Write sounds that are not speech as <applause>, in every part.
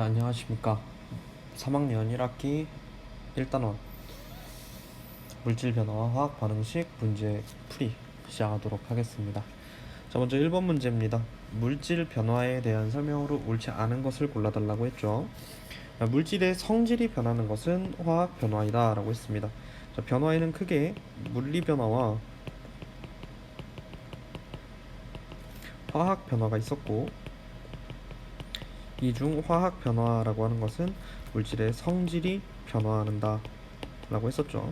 자, 안녕하십니까. 3학년 1학기 1단원 물질 변화와 화학 반응식 문제 풀이 시작하도록 하겠습니다. 자, 먼저 1번 문제입니다. 물질 변화에 대한 설명으로 옳지 않은 것을 골라달라고 했죠. 자, 물질의 성질이 변하는 것은 화학 변화이다 라고 했습니다. 자, 변화에는 크게 물리 변화와 화학 변화가 있었고 이중 화학 변화라고 하는 것은 물질의 성질이 변화한다 라고 했었죠.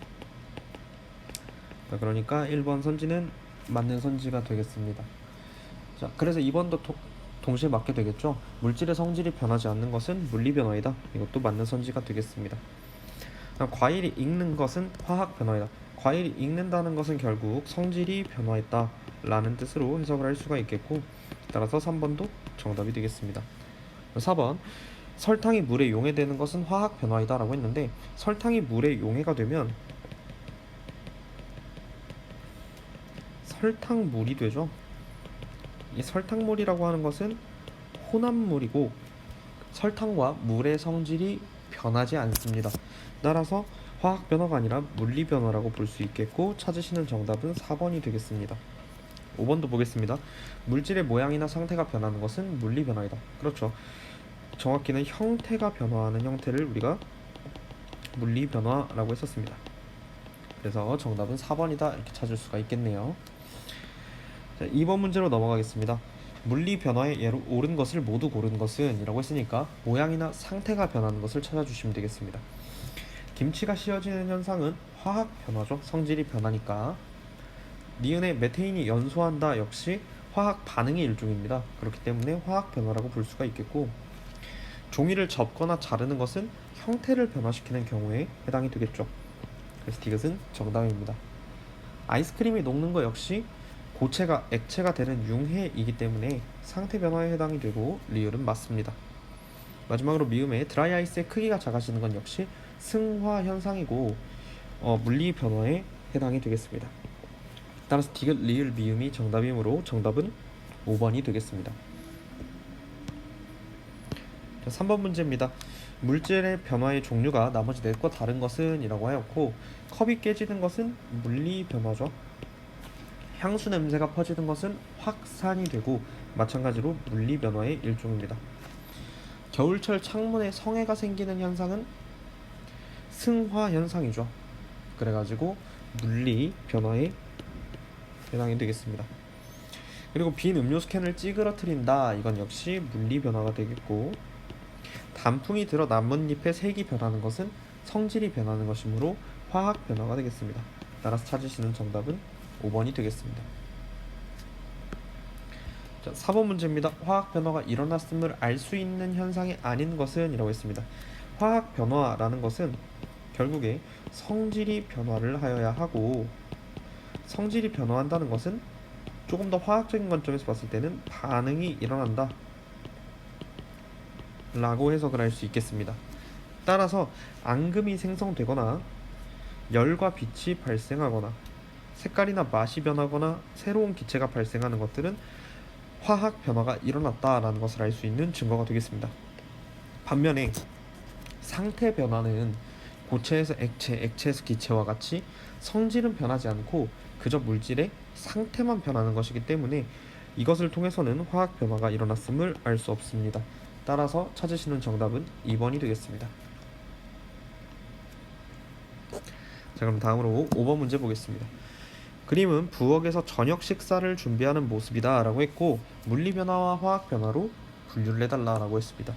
자, 그러니까 1번 선지는 맞는 선지가 되겠습니다. 자, 그래서 2번도 도, 동시에 맞게 되겠죠. 물질의 성질이 변하지 않는 것은 물리 변화이다. 이것도 맞는 선지가 되겠습니다. 자, 과일이 익는 것은 화학 변화이다. 과일이 익는다는 것은 결국 성질이 변화했다 라는 뜻으로 해석을 할 수가 있겠고 따라서 3번도 정답이 되겠습니다. 4번 설탕이 물에 용해되는 것은 화학 변화이다 라고 했는데 설탕이 물에 용해가 되면 설탕물이 되죠 이 설탕물이라고 하는 것은 혼합물이고 설탕과 물의 성질이 변하지 않습니다 따라서 화학 변화가 아니라 물리 변화라고 볼 수 있겠고 찾으시는 정답은 4번이 되겠습니다 5번도 보겠습니다. 물질의 모양이나 상태가 변하는 것은 물리 변화이다. 그렇죠. 정확히는 형태가 변화하는 형태를 우리가 물리 변화라고 했었습니다. 그래서 정답은 4번이다 이렇게 찾을 수가 있겠네요. 자, 2번 문제로 넘어가겠습니다. 물리 변화의 예로 옳은 것을 모두 고른 것은 이라고 했으니까 모양이나 상태가 변하는 것을 찾아주시면 되겠습니다. 김치가 씌어지는 현상은 화학 변화죠. 성질이 변하니까 니은의 메테인이 연소한다 역시 화학 반응의 일종입니다. 그렇기 때문에 화학 변화라고 볼 수가 있겠고 종이를 접거나 자르는 것은 형태를 변화시키는 경우에 해당이 되겠죠. 그래서 디귿은 정답입니다. 아이스크림이 녹는 것 역시 고체가 액체가 되는 융해이기 때문에 상태 변화에 해당이 되고 리을은 맞습니다. 마지막으로 미음의 드라이 아이스의 크기가 작아지는 건 역시 승화 현상이고 어, 물리 변화에 해당이 되겠습니다. 따라서 디귿 리을 미음이 정답이므로 정답은 5번이 되겠습니다. 자, 3번 문제입니다. 물질의 변화의 종류가 나머지 넷과 다른 것은 이라고 하였고 컵이 깨지는 것은 물리 변화죠. 향수 냄새가 퍼지는 것은 확산이 되고 마찬가지로 물리 변화의 일종입니다. 겨울철 창문에 성해가 생기는 현상은 승화 현상이죠. 그래가지고 물리 변화의 해당이 되겠습니다. 그리고 빈 음료수 캔을 찌그러뜨린다. 이건 역시 물리 변화가 되겠고 단풍이 들어 나뭇잎의 색이 변하는 것은 성질이 변하는 것이므로 화학 변화가 되겠습니다. 따라서 찾으시는 정답은 5번이 되겠습니다. 자, 4번 문제입니다. 화학 변화가 일어났음을 알 수 있는 현상이 아닌 것은 이라고 했습니다. 화학 변화라는 것은 결국에 성질이 변화를 하여야 하고 성질이 변화한다는 것은 조금 더 화학적인 관점에서 봤을 때는 반응이 일어난다 라고 해석을 할 수 있겠습니다. 따라서 앙금이 생성되거나 열과 빛이 발생하거나 색깔이나 맛이 변하거나 새로운 기체가 발생하는 것들은 화학 변화가 일어났다라는 것을 알 수 있는 증거가 되겠습니다. 반면에 상태 변화는 고체에서 액체, 액체에서 기체와 같이 성질은 변하지 않고 그저 물질의 상태만 변하는 것이기 때문에 이것을 통해서는 화학 변화가 일어났음을 알 수 없습니다. 따라서 찾으시는 정답은 2번이 되겠습니다. 자 그럼 다음으로 5번 문제 보겠습니다. 그림은 부엌에서 저녁 식사를 준비하는 모습이다 라고 했고 물리 변화와 화학 변화로 분류를 해달라 라고 했습니다.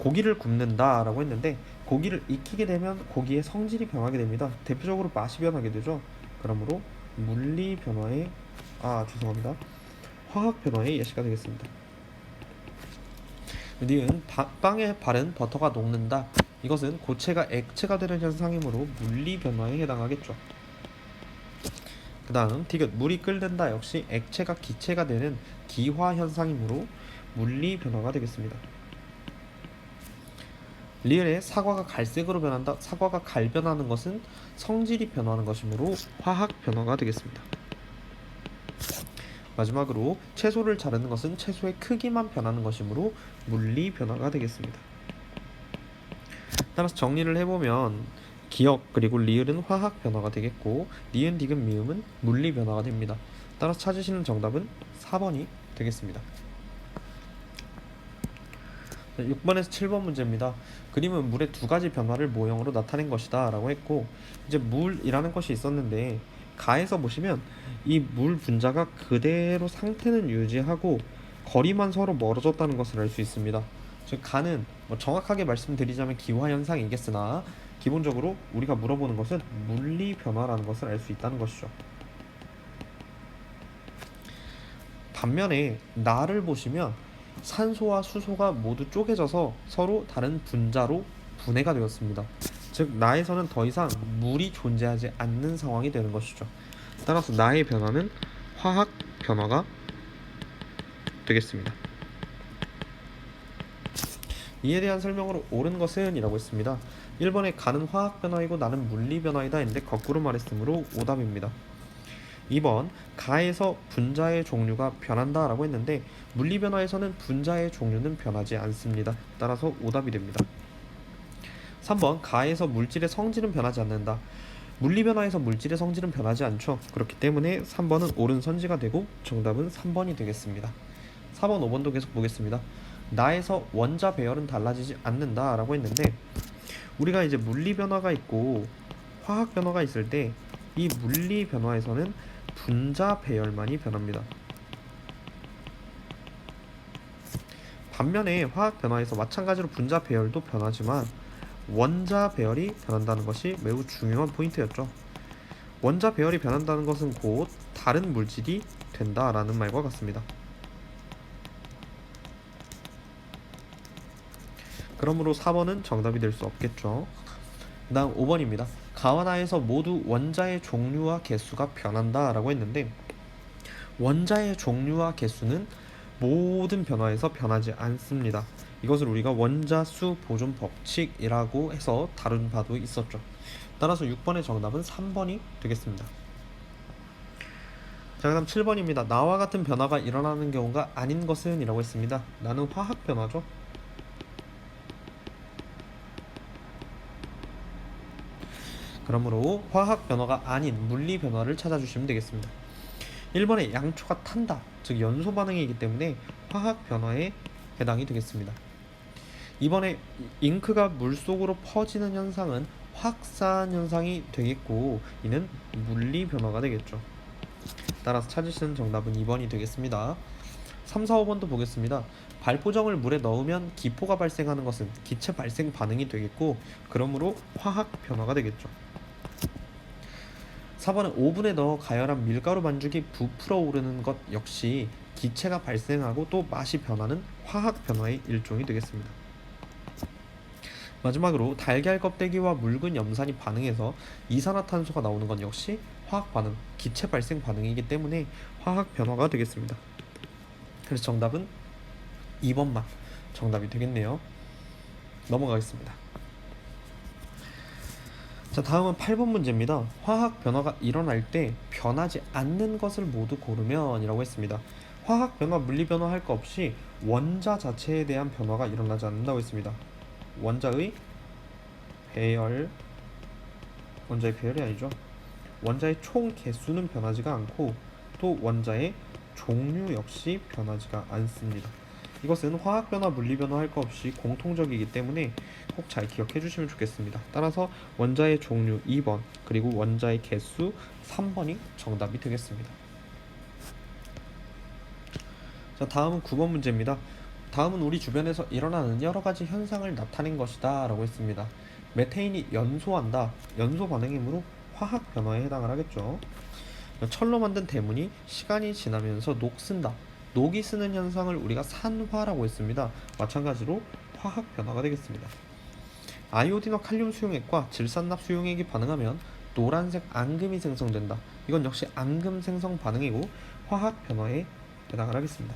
고기를 굽는다 라고 했는데 고기를 익히게 되면 고기의 성질이 변하게 됩니다. 대표적으로 맛이 변하게 되죠. 그러므로 물리 변화의 아 죄송합니다. 화학 변화의 예시가 되겠습니다. 니은 빵에 바른 버터가 녹는다. 이것은 고체가 액체가 되는 현상이므로 물리 변화에 해당하겠죠. 그 다음 디귿 물이 끓는다 역시 액체가 기체가 되는 기화 현상이므로 물리 변화가 되겠습니다. 리을에 사과가 갈색으로 변한다. 사과가 갈변하는 것은 성질이 변하는 것이므로 화학 변화가 되겠습니다. 마지막으로 채소를 자르는 것은 채소의 크기만 변하는 것이므로 물리 변화가 되겠습니다. 따라서 정리를 해보면 기억 그리고 리을은 화학 변화가 되겠고 니은 디귿 미음은 물리 변화가 됩니다. 따라서 찾으시는 정답은 4번이 되겠습니다. 6번에서 7번 문제입니다. 그림은 물의 두 가지 변화를 모형으로 나타낸 것이다 라고 했고 이제 물이라는 것이 있었는데 가에서 보시면 이 물 분자가 그대로 상태는 유지하고 거리만 서로 멀어졌다는 것을 알 수 있습니다. 즉 가는 뭐 정확하게 말씀드리자면 기화 현상이겠으나 기본적으로 우리가 물어보는 것은 물리 변화라는 것을 알 수 있다는 것이죠. 반면에 나를 보시면 산소와 수소가 모두 쪼개져서 서로 다른 분자로 분해가 되었습니다. 즉 나에서는 더 이상 물이 존재하지 않는 상황이 되는 것이죠. 따라서 나의 변화는 화학 변화가 되겠습니다. 이에 대한 설명으로 옳은 것은 이라고 했습니다. 1번에 가는 화학 변화이고 나는 물리 변화이다 했는데 거꾸로 말했으므로 오답입니다. 2번 가에서 분자의 종류가 변한다 라고 했는데 물리 변화에서는 분자의 종류는 변하지 않습니다. 따라서 오답이 됩니다. 3번 가에서 물질의 성질은 변하지 않는다. 물리 변화에서 물질의 성질은 변하지 않죠. 그렇기 때문에 3번은 옳은 선지가 되고 정답은 3번이 되겠습니다. 4번, 5번도 계속 보겠습니다. 나에서 원자 배열은 달라지지 않는다 라고 했는데 우리가 이제 물리 변화가 있고 화학 변화가 있을 때 이 물리 변화에서는 분자 배열만이 변합니다. 반면에 화학 변화에서 마찬가지로 분자 배열도 변하지만 원자 배열이 변한다는 것이 매우 중요한 포인트였죠. 원자 배열이 변한다는 것은 곧 다른 물질이 된다라는 말과 같습니다. 그러므로 4번은 정답이 될 수 없겠죠. 다음 5번입니다. 가와나에서 모두 원자의 종류와 개수가 변한다 라고 했는데 원자의 종류와 개수는 모든 변화에서 변하지 않습니다. 이것을 우리가 원자수 보존 법칙이라고 해서 다룬 바도 있었죠. 따라서 6번의 정답은 3번이 되겠습니다. 자, 그다음 7번입니다. 나와 같은 변화가 일어나는 경우가 아닌 것은 이라고 했습니다. 나는 화학 변화죠. 그러므로 화학 변화가 아닌 물리 변화를 찾아주시면 되겠습니다. 1번에 양초가 탄다, 즉 연소 반응이기 때문에 화학 변화에 해당이 되겠습니다. 2번에 잉크가 물 속으로 퍼지는 현상은 확산 현상이 되겠고 이는 물리 변화가 되겠죠. 따라서 찾으시는 정답은 2번이 되겠습니다. 3, 4, 5번도 보겠습니다. 발포정을 물에 넣으면 기포가 발생하는 것은 기체 발생 반응이 되겠고 그러므로 화학 변화가 되겠죠. 4번은 오븐에 넣어 가열한 밀가루 반죽이 부풀어 오르는 것 역시 기체가 발생하고 또 맛이 변하는 화학 변화의 일종이 되겠습니다. 마지막으로 달걀 껍데기와 묽은 염산이 반응해서 이산화탄소가 나오는 것 역시 화학 반응, 기체 발생 반응이기 때문에 화학 변화가 되겠습니다. 그래서 정답은 2번만 정답이 되겠네요. 넘어가겠습니다. 자, 다음은 8번 문제입니다. 화학 변화가 일어날 때 변하지 않는 것을 모두 고르면 이라고 했습니다. 화학 변화, 물리 변화 할거 없이 원자 자체에 대한 변화가 일어나지 않는다고 했습니다. 원자의 배열 원자의 배열이 아니죠. 원자의 총 개수는 변하지가 않고 또 원자의 종류 역시 변하지가 않습니다. 이것은 화학 변화, 물리 변화 할거 없이 공통적이기 때문에 꼭 잘 기억해 주시면 좋겠습니다. 따라서 원자의 종류 2번 그리고 원자의 개수 3번이 정답이 되겠습니다. 자, 다음은 9번 문제입니다. 다음은 우리 주변에서 일어나는 여러 가지 현상을 나타낸 것이다 라고 했습니다. 메테인이 연소한다. 연소 반응이므로 화학 변화에 해당을 하겠죠. 철로 만든 대문이 시간이 지나면서 녹슨다. 녹이 쓰는 현상을 우리가 산화라고 했습니다. 마찬가지로 화학 변화가 되겠습니다. 아이오딘과 칼륨 수용액과 질산납 수용액이 반응하면 노란색 앙금이 생성된다. 이건 역시 앙금 생성 반응이고 화학 변화에 해당을 하겠습니다.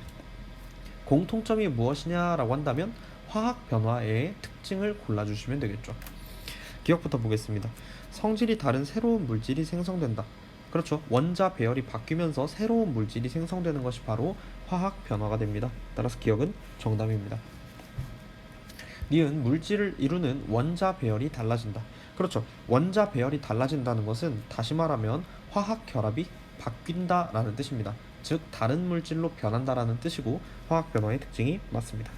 공통점이 무엇이냐라고 한다면 화학 변화의 특징을 골라주시면 되겠죠. 기억부터 보겠습니다. 성질이 다른 새로운 물질이 생성된다. 그렇죠. 원자 배열이 바뀌면서 새로운 물질이 생성되는 것이 바로 화학 변화가 됩니다. 따라서 기억은 정답입니다. 니은 물질을 이루는 원자 배열이 달라진다. 그렇죠. 원자 배열이 달라진다는 것은 다시 말하면 화학 결합이 바뀐다라는 뜻입니다. 즉 다른 물질로 변한다라는 뜻이고 화학 변화의 특징이 맞습니다.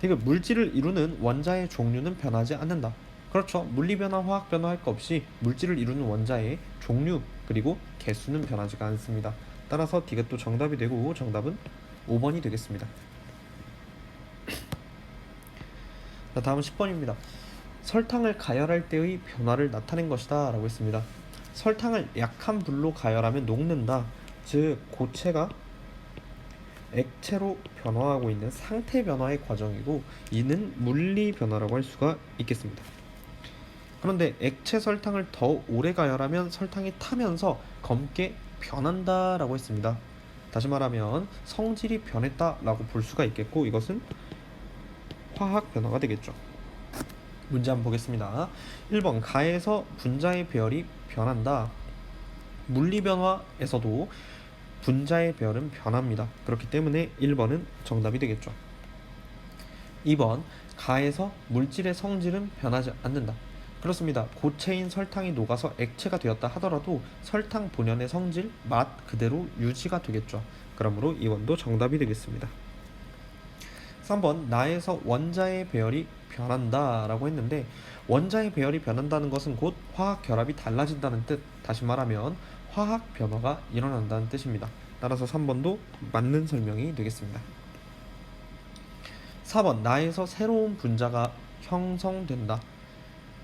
디귿 물질을 이루는 원자의 종류는 변하지 않는다. 그렇죠. 물리 변화, 화학 변화 할 것 없이 물질을 이루는 원자의 종류 그리고 개수는 변하지가 않습니다. 따라서 디귿도 정답이 되고 정답은 5번이 되겠습니다. 자, 다음은 10번입니다. 설탕을 가열할 때의 변화를 나타낸 것이다 라고 했습니다. 설탕을 약한 불로 가열하면 녹는다. 즉 고체가 액체로 변화하고 있는 상태 변화의 과정이고 이는 물리 변화라고 할 수가 있겠습니다. 그런데 액체 설탕을 더 오래 가열하면 설탕이 타면서 검게 변한다 라고 했습니다. 다시 말하면 성질이 변했다 라고 볼 수가 있겠고 이것은 화학 변화가 되겠죠. 문제 한번 보겠습니다. 1번 가에서 분자의 배열이 변한다. 물리 변화에서도 분자의 배열은 변합니다. 그렇기 때문에 1번은 정답이 되겠죠. 2번 가에서 물질의 성질은 변하지 않는다. 그렇습니다. 고체인 설탕이 녹아서 액체가 되었다 하더라도 설탕 본연의 성질, 맛 그대로 유지가 되겠죠. 그러므로 2번도 정답이 되겠습니다. 3번 나에서 원자의 배열이 변한다라고 했는데 원자의 배열이 변한다는 것은 곧 화학 결합이 달라진다는 뜻. 다시 말하면 화학 변화가 일어난다는 뜻입니다. 따라서 3번도 맞는 설명이 되겠습니다. 4번 나에서 새로운 분자가 형성된다.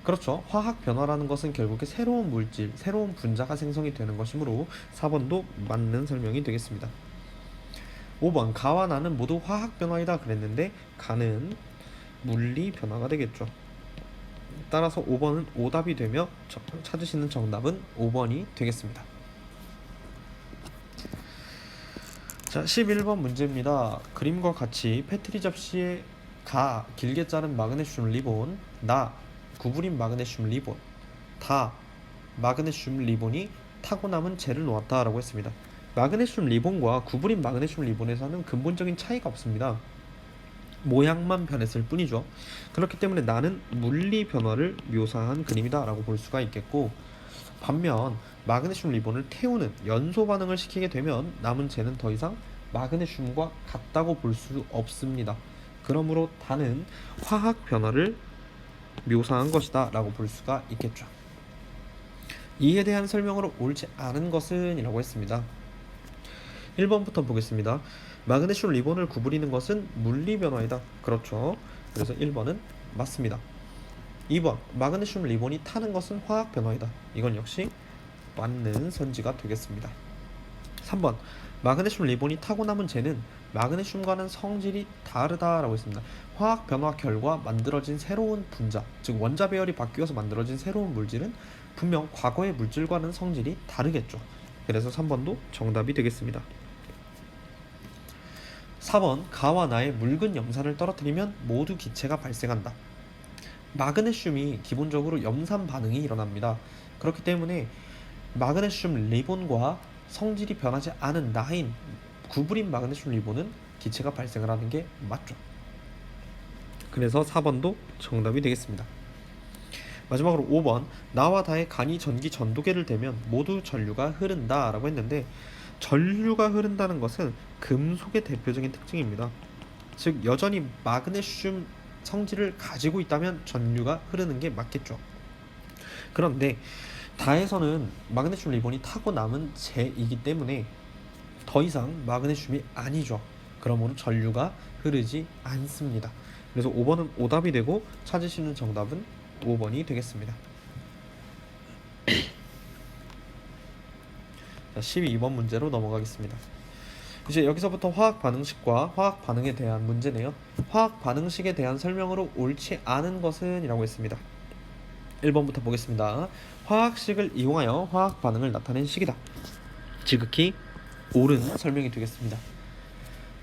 그렇죠. 화학 변화라는 것은 결국에 새로운 물질, 새로운 분자가 생성이 되는 것이므로 4번도 맞는 설명이 되겠습니다. 5번 가와 나는 모두 화학 변화이다 그랬는데 가는 물리 변화가 되겠죠. 따라서 5번은 오답이 되며 저- 찾으시는 정답은 5번이 되겠습니다. 자, 11번 문제입니다. 그림과 같이 페트리 접시에 가 길게 자른 마그네슘 리본, 나 구부린 마그네슘 리본, 다 마그네슘 리본이 타고 남은 젤을 놓았다라고 했습니다. 마그네슘 리본과 구부린 마그네슘 리본에서는 근본적인 차이가 없습니다. 모양만 변했을 뿐이죠. 그렇기 때문에 나는 물리 변화를 묘사한 그림이다라고 볼 수가 있겠고 반면 마그네슘 리본을 태우는 연소 반응을 시키게 되면 남은 젤은 더 이상 마그네슘과 같다고 볼 수 없습니다. 그러므로 다는 화학 변화를 묘사한 것이다 라고 볼 수가 있겠죠. 이에 대한 설명으로 옳지 않은 것은 이라고 했습니다. 1번부터 보겠습니다. 마그네슘 리본을 구부리는 것은 물리 변화이다. 그렇죠. 그래서 1번은 맞습니다. 2번 마그네슘 리본이 타는 것은 화학 변화이다. 이건 역시 맞는 선지가 되겠습니다. 3번 마그네슘 리본이 타고 남은 젤은 마그네슘과는 성질이 다르다라고 했습니다. 화학 변화 결과 만들어진 새로운 분자, 즉 원자 배열이 바뀌어서 만들어진 새로운 물질은 분명 과거의 물질과는 성질이 다르겠죠. 그래서 3번도 정답이 되겠습니다. 4번 가와 나의 묽은 염산을 떨어뜨리면 모두 기체가 발생한다. 마그네슘이 기본적으로 염산 반응이 일어납니다. 그렇기 때문에 마그네슘 리본과 성질이 변하지 않은 나인 구부린 마그네슘 리본은 기체가 발생을 하는 게 맞죠. 그래서 4번도 정답이 되겠습니다. 마지막으로 5번 나와 다의 간이 전기 전도계를 대면 모두 전류가 흐른다 라고 했는데 전류가 흐른다는 것은 금속의 대표적인 특징입니다. 즉 여전히 마그네슘 성질을 가지고 있다면 전류가 흐르는 게 맞겠죠. 그런데 다에서는 마그네슘 리본이 타고 남은 재이기 때문에 더 이상 마그네슘이 아니죠. 그러므로 전류가 흐르지 않습니다. 그래서 5번은 오답이 되고 찾으시는 정답은 5번이 되겠습니다. <clears throat> 자, 12번 문제로 넘어가겠습니다. 이제 여기서부터 화학 반응식과 화학 반응에 대한 문제네요. 화학 반응식에 대한 설명으로 옳지 않은 것은 이라고 했습니다. 1번부터 보겠습니다. 화학식을 이용하여 화학 반응을 나타낸 식이다. 지극히 옳은 설명이 되겠습니다.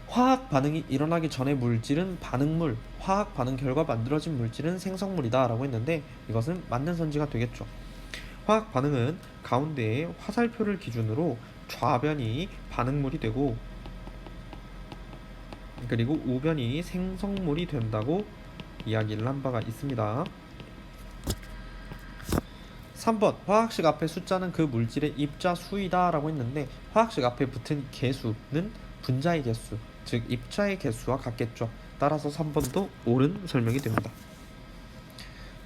화학 반응이 일어나기 전의 물질은 반응물, 화학 반응 결과 만들어진 물질은 생성물이다 라고 했는데 이것은 맞는 선지가 되겠죠. 화학 반응은 가운데에 화살표를 기준으로 좌변이 반응물이 되고 그리고 우변이 생성물이 된다고 이야기를 한 바가 있습니다. 3번 화학식 앞에 숫자는 그 물질의 입자 수이다 라고 했는데 화학식 앞에 붙은 개수는 분자의 개수, 즉 입자의 개수와 같겠죠. 따라서 3번도 옳은 설명이 됩니다.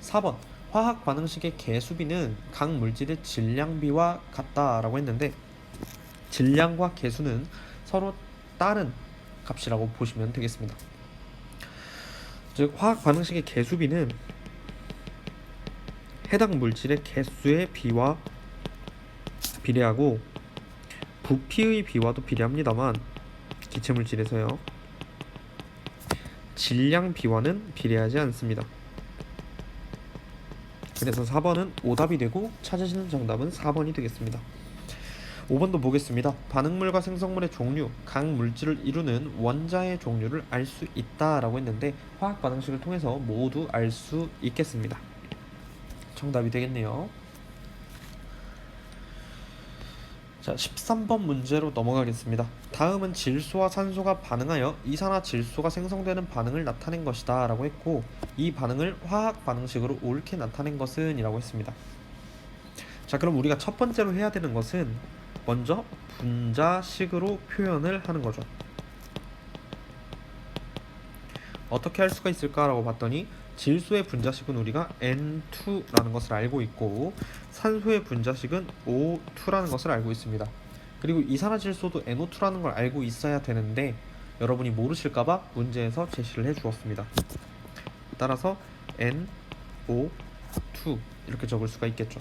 4번 화학 반응식의 개수비는 각 물질의 질량비와 같다라고 했는데 질량과 개수는 서로 다른 값이라고 보시면 되겠습니다. 즉 화학 반응식의 개수비는 해당 물질의 개수의 비와 비례하고 부피의 비와도 비례합니다만 기체 물질에서요. 질량 비와는 비례하지 않습니다. 그래서 4번은 오답이 되고 찾으시는 정답은 4번이 되겠습니다. 5번도 보겠습니다. 반응물과 생성물의 종류, 각 물질을 이루는 원자의 종류를 알 수 있다라고 했는데 화학 반응식을 통해서 모두 알 수 있겠습니다. 정답이 되겠네요. 자, 13번 문제로 넘어가겠습니다. 다음은 질소와 산소가 반응하여 이산화 질소가 생성되는 반응을 나타낸 것이다 라고 했고 이 반응을 화학 반응식으로 옳게 나타낸 것은 이라고 했습니다. 자, 그럼 우리가 첫 번째로 해야 되는 것은 먼저 분자식으로 표현을 하는 거죠. 어떻게 할 수가 있을까라고 봤더니 질소의 분자식은 우리가 N2라는 것을 알고 있고 산소의 분자식은 O2라는 것을 알고 있습니다. 그리고 이산화질소도 NO2라는 걸 알고 있어야 되는데 여러분이 모르실까봐 문제에서 제시를 해주었습니다. 따라서 NO2 이렇게 적을 수가 있겠죠.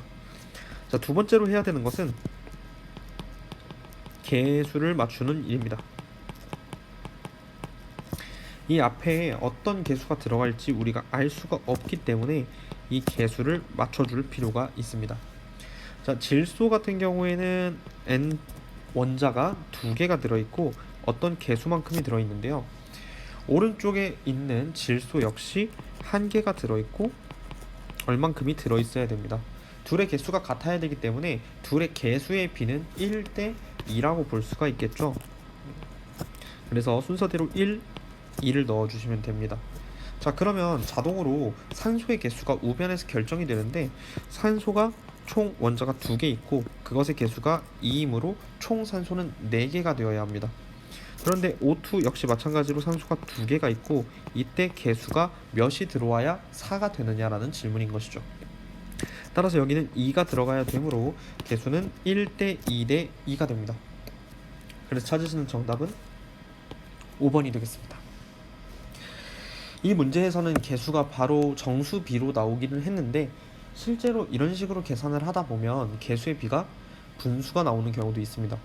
자, 두 번째로 해야 되는 것은 개수를 맞추는 일입니다. 이 앞에 어떤 개수가 들어갈지 우리가 알 수가 없기 때문에 이 개수를 맞춰줄 필요가 있습니다. 자, 질소 같은 경우에는 N 원자가 두 개가 들어있고 어떤 개수만큼이 들어있는데요. 오른쪽에 있는 질소 역시 한 개가 들어있고 얼만큼이 들어있어야 됩니다. 둘의 개수가 같아야 되기 때문에 둘의 개수의 비는 1대 2라고 볼 수가 있겠죠. 그래서 순서대로 1, 2를 넣어주시면 됩니다. 자 그러면 자동으로 산소의 개수가 우변에서 결정이 되는데 산소가 총 원자가 두개 있고 그것의 개수가 2이므로 총 산소는 4개가 되어야 합니다. 그런데 O2 역시 마찬가지로 산소가 두 개가 있고 이때 개수가 몇이 들어와야 4가 되느냐라는 질문인 것이죠. 따라서 여기는 2가 들어가야 되므로 개수는 1대 2대 2가 됩니다. 그래서 찾으시는 정답은 5번이 되겠습니다. 이 문제에서는 개수가 바로 정수 비로 나오기는 했는데 실제로 이런 식으로 계산을 하다 보면 개수의 비가 분수가 나오는 경우도 있습니다.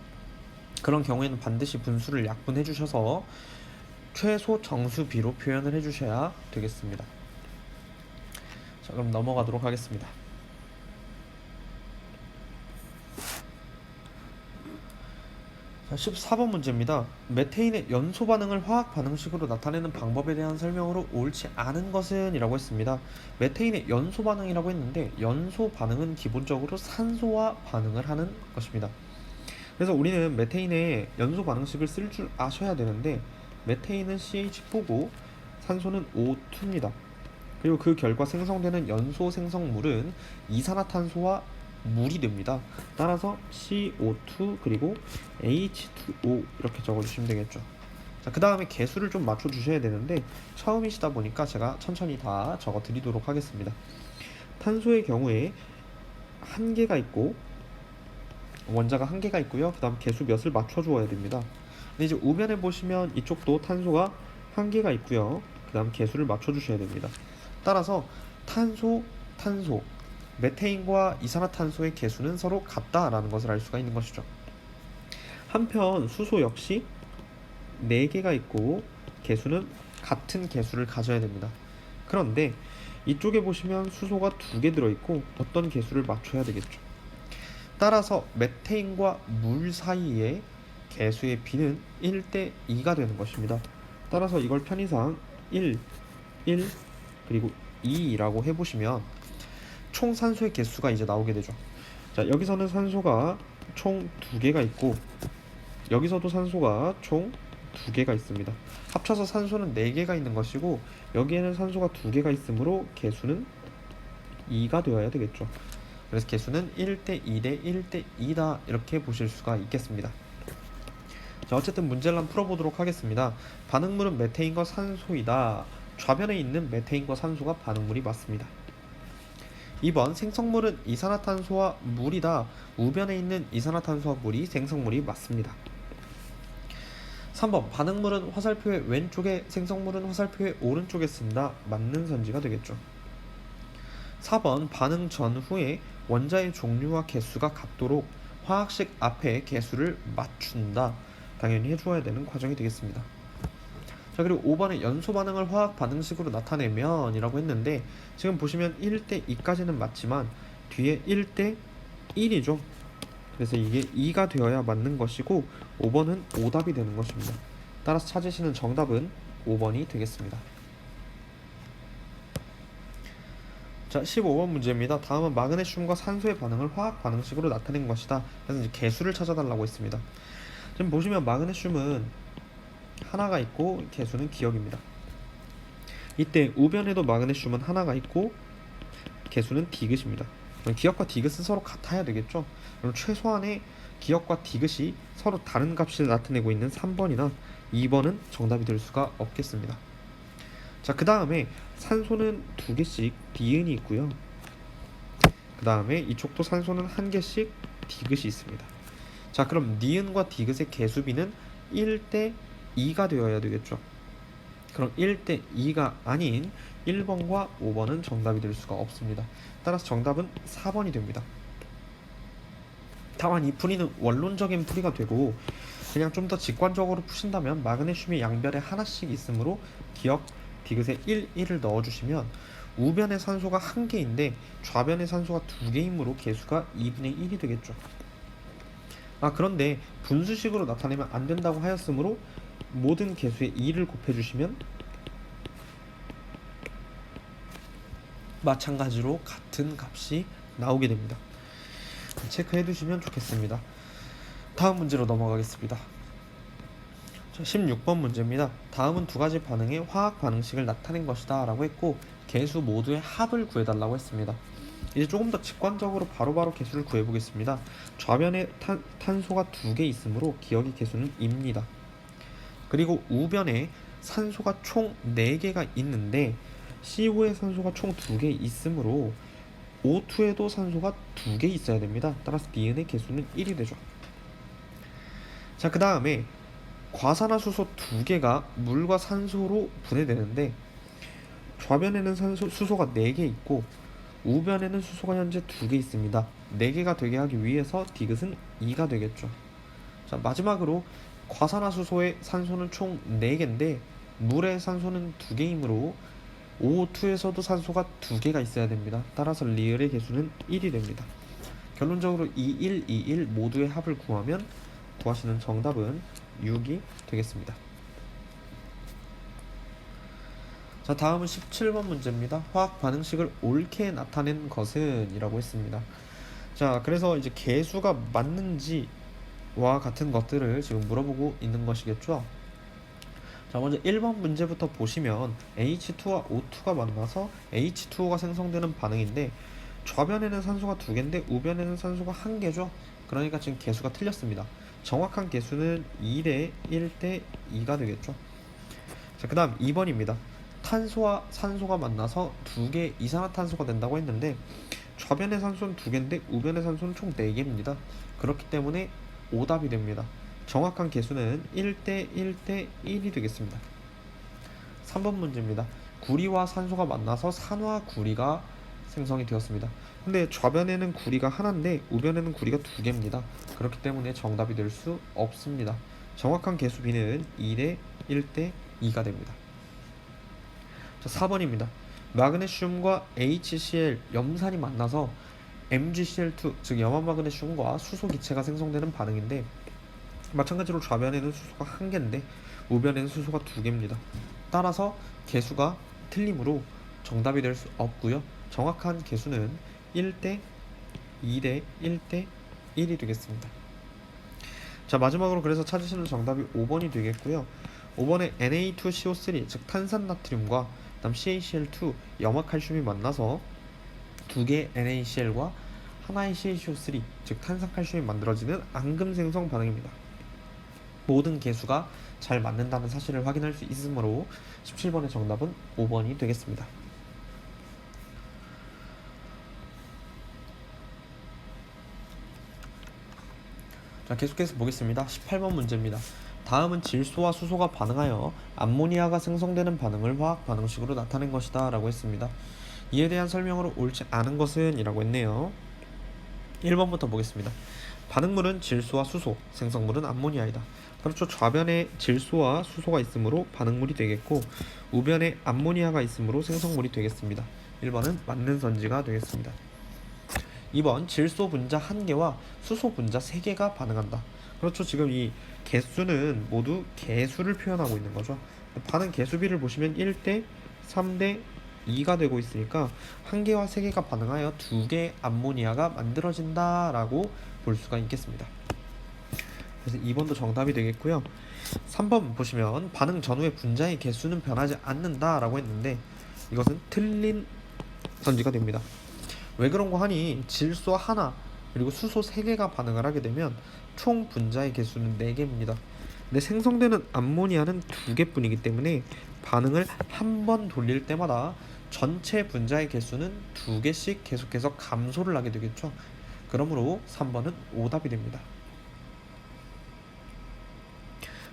그런 경우에는 반드시 분수를 약분해 주셔서 최소 정수 비로 표현을 해 주셔야 되겠습니다. 자, 그럼 넘어가도록 하겠습니다. 14번 문제입니다. 메테인의 연소 반응을 화학 반응식으로 나타내는 방법에 대한 설명으로 옳지 않은 것은 이라고 했습니다. 메테인의 연소 반응이라고 했는데 연소 반응은 기본적으로 산소와 반응을 하는 것입니다. 그래서 우리는 메테인의 연소 반응식을 쓸 줄 아셔야 되는데 메테인은 CH4고 산소는 O2입니다. 그리고 그 결과 생성되는 연소 생성물은 이산화탄소와 물이 됩니다. 따라서 CO2 그리고 H2O 이렇게 적어주시면 되겠죠. 자, 그 다음에 개수를 좀 맞춰주셔야 되는데 처음이시다 보니까 제가 천천히 다 적어 드리도록 하겠습니다. 탄소의 경우에 한 개가 있고 원자가 한 개가 있고요. 그 다음 개수 몇을 맞춰주어야 됩니다. 근데 이제 우변에 보시면 이쪽도 탄소가 한 개가 있고요. 그 다음 개수를 맞춰주셔야 됩니다. 따라서 탄소, 탄소, 메테인과 이산화탄소의 개수는 서로 같다라는 것을 알 수가 있는 것이죠. 한편 수소 역시 4개가 있고 개수는 같은 개수를 가져야 됩니다. 그런데 이쪽에 보시면 수소가 2개 들어있고 어떤 개수를 맞춰야 되겠죠. 따라서 메테인과 물 사이의 개수의 비는 1대 2가 되는 것입니다. 따라서 이걸 편의상 1, 1, 그리고 2라고 해보시면 총 산소의 개수가 이제 나오게 되죠. 자, 여기서는 산소가 총 두 개가 있고 여기서도 산소가 총 두 개가 있습니다. 합쳐서 산소는 네 개가 있는 것이고 여기에는 산소가 두 개가 있으므로 개수는 2가 되어야 되겠죠. 그래서 개수는 1대 2대 1대 2다 이렇게 보실 수가 있겠습니다. 자, 어쨌든 문제를 한번 풀어보도록 하겠습니다. 반응물은 메테인과 산소이다. 좌변에 있는 메테인과 산소가 반응물이 맞습니다. 2번 생성물은 이산화탄소와 물이다. 우변에 있는 이산화탄소와 물이 생성물이 맞습니다. 3번 반응물은 화살표의 왼쪽에 생성물은 화살표의 오른쪽에 쓴다. 맞는 선지가 되겠죠. 4번 반응 전후에 원자의 종류와 개수가 같도록 화학식 앞에 개수를 맞춘다. 당연히 해주어야 되는 과정이 되겠습니다. 자 그리고 5번에 연소 반응을 화학 반응식으로 나타내면 이라고 했는데 지금 보시면 1대 2까지는 맞지만 뒤에 1대 1이죠. 그래서 이게 2가 되어야 맞는 것이고 5번은 오답이 되는 것입니다. 따라서 찾으시는 정답은 5번이 되겠습니다. 자, 15번 문제입니다. 다음은 마그네슘과 산소의 반응을 화학 반응식으로 나타낸 것이다. 그래서 이제 개수를 찾아달라고 했습니다. 지금 보시면 마그네슘은 하나가 있고 개수는 기억입니다. 이때 우변에도 마그네슘은 하나가 있고 개수는 디귿입니다. 그럼 기억과 디귿은 서로 같아야 되겠죠. 그럼 최소한의 기억과 디귿이 서로 다른 값을 나타내고 있는 3번이나 2번은 정답이 될 수가 없겠습니다. 자, 그 다음에 산소는 두 개씩 디은이 있고요. 그 다음에 이쪽도 산소는 한 개씩 디귿이 있습니다. 자, 그럼 니은과 디귿의 개수비는 1대 2가 되어야 되겠죠. 그럼 1대 2가 아닌 1번과 5번은 정답이 될 수가 없습니다. 따라서 정답은 4번이 됩니다. 다만 이 풀이는 원론적인 풀이가 되고 그냥 좀 더 직관적으로 푸신다면 마그네슘이 양변에 하나씩 있으므로 기억 디귿에 1, 1을 넣어주시면 우변의 산소가 한 개인데 좌변의 산소가 두 개이므로 개수가 2분의 1이 되겠죠. 아 그런데 분수식으로 나타내면 안 된다고 하였으므로 모든 개수에 2를 곱해주시면 마찬가지로 같은 값이 나오게 됩니다. 체크해 두시면 좋겠습니다. 다음 문제로 넘어가겠습니다. 자, 16번 문제입니다. 다음은 두 가지 반응의 화학 반응식을 나타낸 것이다 라고 했고 개수 모두의 합을 구해달라고 했습니다. 이제 조금 더 직관적으로 바로바로 개수를 구해보겠습니다. 좌변에 탄, 탄소가 두 개 있으므로 기억의 개수는 입니다. 그리고 우변에 산소가 총 4개가 있는데 CO2의 산소가 총 2개 있으므로 O2에도 산소가 2개 있어야 됩니다. 따라서 니은의 개수는 1이 되죠. 자, 그 다음에 과산화수소 2개가 물과 산소로 분해되는데 좌변에는 산소, 수소가 4개 있고 우변에는 수소가 현재 2개 있습니다. 4개가 되게 하기 위해서 디귿은 2가 되겠죠. 자, 마지막으로 과산화수소의 산소는 총 4개인데 물의 산소는 2개이므로 O2에서도 산소가 2개가 있어야 됩니다. 따라서 리을의 개수는 1이 됩니다. 결론적으로 2, 1, 2, 1 모두의 합을 구하면 구하시는 정답은 6이 되겠습니다. 자, 다음은 17번 문제입니다. 화학 반응식을 옳게 나타낸 것은 이라고 했습니다. 자, 그래서 이제 개수가 맞는지 와 같은 것들을 지금 물어보고 있는 것이겠죠. 자, 먼저 1번 문제부터 보시면 H2와 O2가 만나서 H2O가 생성되는 반응인데 좌변에는 산소가 두 개인데 우변에는 산소가 한 개죠. 그러니까 지금 개수가 틀렸습니다. 정확한 개수는 2대 1대 2가 되겠죠. 자, 그 다음 2번입니다. 탄소와 산소가 만나서 두 개 이산화탄소가 된다고 했는데 좌변의 산소는 두 개인데 우변의 산소는 총 4개입니다. 그렇기 때문에 오답이 됩니다. 정확한 개수는 1대 1대 1이 되겠습니다. 3번 문제입니다. 구리와 산소가 만나서 산화 구리가 생성이 되었습니다. 근데 좌변에는 구리가 하나인데 우변에는 구리가 두 개입니다. 그렇기 때문에 정답이 될 수 없습니다. 정확한 개수 비는 2대 1대 2가 됩니다. 자, 4번입니다. 마그네슘과 HCl 염산이 만나서 MgCl2 즉 염화 마그네슘과 수소 기체가 생성되는 반응인데 마찬가지로 좌변에는 수소가 한 개인데 우변에는 수소가 두 개입니다. 따라서 개수가 틀림으로 정답이 될 수 없고요. 정확한 개수는 1대 2대 1대 1이 되겠습니다. 자 마지막으로 그래서 찾으시는 정답이 5번이 되겠고요. 5번에 Na2CO3 즉 탄산나트륨과 그다음 CaCl2 염화칼슘이 만나서 두 개의 NaCl과 하나의 CaCO3 즉 탄산칼슘이 만들어지는 앙금 생성 반응입니다. 모든 개수가 잘 맞는다는 사실을 확인할 수 있으므로 17번의 정답은 5번이 되겠습니다. 자, 계속해서 보겠습니다. 18번 문제입니다. 다음은 질소와 수소가 반응하여 암모니아가 생성되는 반응을 화학 반응식으로 나타낸 것이다 라고 했습니다. 이에 대한 설명으로 옳지 않은 것은 이라고 했네요. 1번부터 보겠습니다. 반응물은 질소와 수소, 생성물은 암모니아이다. 그렇죠. 좌변에 질소와 수소가 있으므로 반응물이 되겠고 우변에 암모니아가 있으므로 생성물이 되겠습니다. 1번은 맞는 선지가 되겠습니다. 2번 질소 분자 1개와 수소 분자 3개가 반응한다. 그렇죠. 지금 이 개수는 모두 개수를 표현하고 있는 거죠. 반응 개수비를 보시면 1대 3대 2가 되고 있으니까 한 개와 세 개가 반응하여 두 개의 암모니아가 만들어진다라고 볼 수가 있겠습니다. 그래서 2번도 정답이 되겠고요. 3번 보시면 반응 전후의 분자의 개수는 변하지 않는다라고 했는데 이것은 틀린 선지가 됩니다. 왜 그런가 하니 질소 하나 그리고 수소 세 개가 반응을 하게 되면 총 분자의 개수는 4개입니다. 근데 생성되는 암모니아는 두 개뿐이기 때문에 반응을 한 번 돌릴 때마다 전체 분자의 개수는 두 개씩 계속해서 감소를 하게 되겠죠. 그러므로 3번은 오답이 됩니다.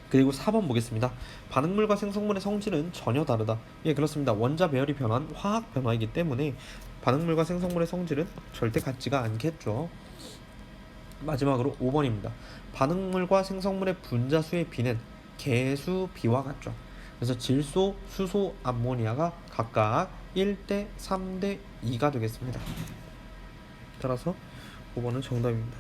그리고 4번 보겠습니다. 반응물과 생성물의 성질은 전혀 다르다. 예, 그렇습니다. 원자 배열이 변한 화학 변화이기 때문에 반응물과 생성물의 성질은 절대 같지가 않겠죠. 마지막으로 5번입니다. 반응물과 생성물의 분자수의 비는 개수 비와 같죠. 그래서 질소, 수소, 암모니아가 각각 1대 3대 2가 되겠습니다. 따라서 5번은 정답입니다.